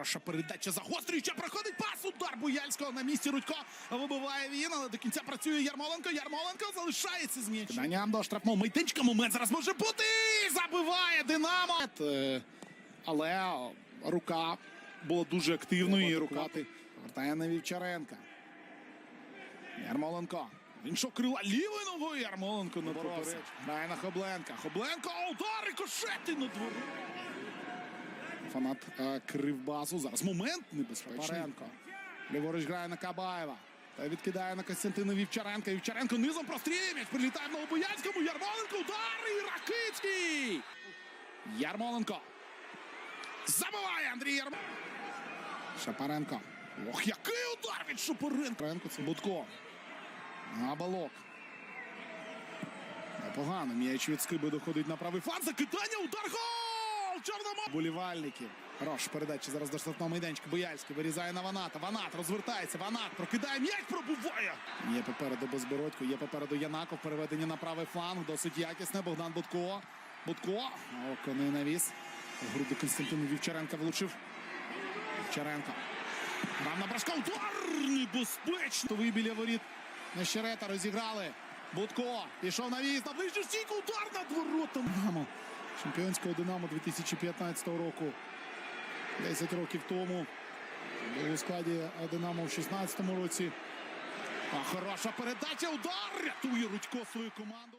Хороша передача загострююча. Проходить пас. Удар Буяльського на місці. Рудько вибиває він, але до кінця працює Ярмоленко. Ярмоленко залишається з м'ячем. До штрафного майданчика. Момент зараз може бути. Забиває Динамо. Е, Але рука була дуже активною. і Рука повертає на Вівчаренка. Ярмоленко. Він що крила лівою ногою Ярмоленко напоровся. Грає на Хобленка. Хобленко, удар і кошети на двору. Фанат е, Кривбасу. Зараз момент небезпечний. Паренко. Ліворуч грає на Кабаєва. Та відкидає на Костянтина Вівчаренка. Вівчаренко низом прострілює. М'яч прилітає в Новобоянському. Ярмоленко. Удар і Ракицький. Ярмоленко. Забиває Андрій Ярмоленко. Шапаренко. Ох, який удар від Шапаренко. Шапаренко це Будко. На балок. Непогано. М'яч від скиби доходить на правий фланг. Закидання, удар, гол! Чорномо! Болівальники. Хорош передача зараз до штрафного майданчика. Бояльський вирізає на Ваната. Ванат розвертається. Ванат прокидає м'яч, пробуває. Є попереду Безбородько, є попереду Янаков. Переведення на правий фланг. Досить якісне. Богдан Будко. Будко. Око не навіс. Груди Константину Вівчаренка влучив. Вівчаренко. Грав на брашка. Удар! Небезпечно. Ви біля воріт. Нещерета розіграли. Будко пішов на в'їзд на ближню стійку. Удар над воротом. Динамо. Чемпіонського Динамо 2015 року. 10 років тому. У складі Динамо в 16 році. А хороша передача. Удар! Рятує Рудько свою команду.